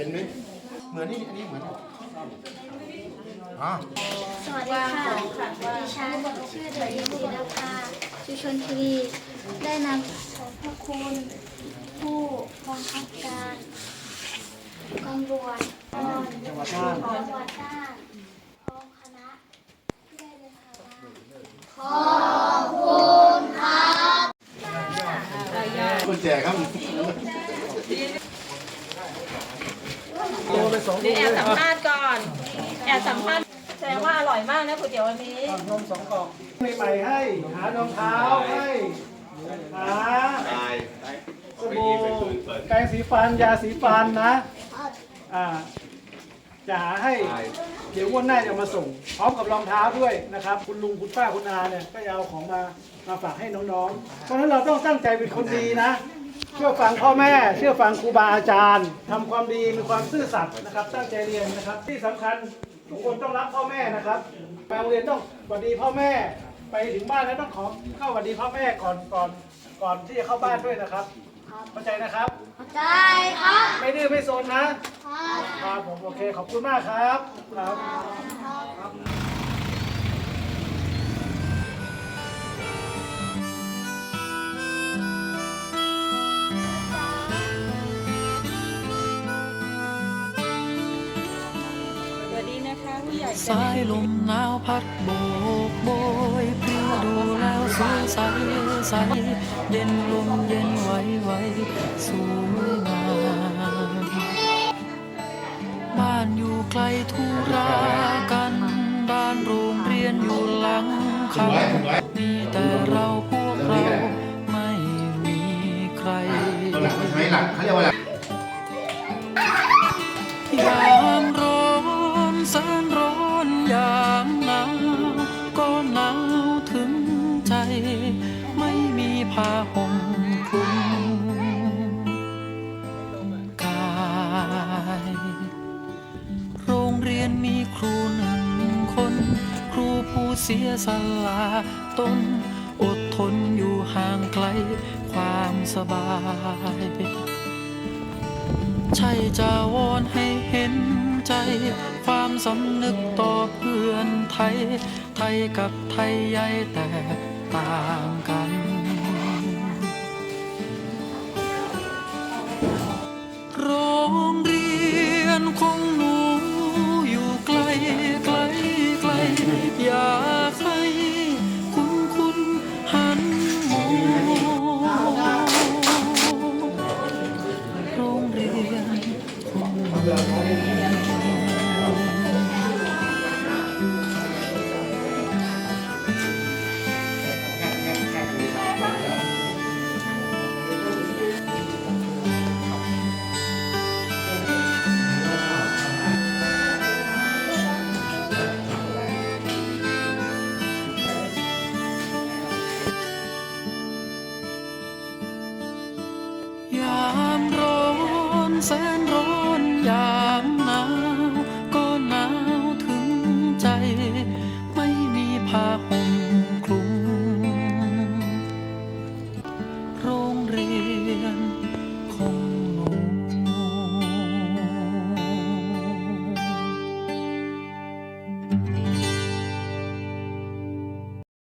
เป็นไหมเหมือนนี่อันนี้เหมือนอ๋อสวัสดีค่ะดิฉันชื่อเด็กหญิงศิลปาชุชนทีวีได้นำขอบพระคุณผู้บังคับการตำรวจตอนจังหวัดน่านจังหวัดน่านพร้อมคณะที่ได้เดินทางมาคุณแจครับ เดี๋ยวแอบสัมภาษณ์ก่อน แอบสัมภาษณ์แสดงว่าอร่อยมากนะก๋วยเตี๋ยววันนี้ นมสองกล่องใหม่ให้ หารองเท้าให้ หาสบู่แปรงสีฟัน ยาสีฟันนะ อ่า จะหาให้ เดี๋ยววันหน้าจะมาส่ง พร้อมกับรองเท้าด้วยนะครับ คุณลุงคุณป้าคุณอาเนี่ย ก็จะเอาของมา มาฝากให้น้องๆ เพราะฉะนั้นเราต้องตั้งใจเป็นคนดีนะ เชื่อฟังพ่อแม่ เชื่อฟังครูบาอาจารย์ทำความดีมีความซื่อสัตย์นะครับ ตั้งใจเรียนนะครับ ที่สำคัญทุกคนต้องรักพ่อแม่นะครับไปโรงเรียนต้องสวัสดีพ่อแม่ ไปถึงบ้านแล้วต้องขอเข้าสวัสดีพ่อแม่ก่อนก่อนก่อนที่จะเข้าบ้านด้วยนะครับเข้าใจนะครับได้ครับไม่ดื้อไม่โซนนะครับผมโอเคขอบคุณมากครับครับ สายลมหนาวพัดโบกโบยพริ้วดูแล้วสวยใสใส เย็นลมเย็นไหวไหวสวยงามบ้านอยู่ไกลธุรากันด้านโรงเรียนอยู่หลังเขามีแต่เราพวกเราไม่มีใคร หลักมันใช้หลักเขาเรียกว่าหลัก ผ้าห่มคลุมกายโรงเรียนมีครูหนึ่งคน ครูผู้เสียสละตนอดทนอยู่ห่างไกลความสบาย ใช่จะวอนให้เห็นใจ ความสำนึกต่อเพื่อนไทย ไทยกับไทยใหญ่แตกต่าง แสนร้อนยามหนาวก็หนาวถึงใจ ไม่มีผ้าห่ม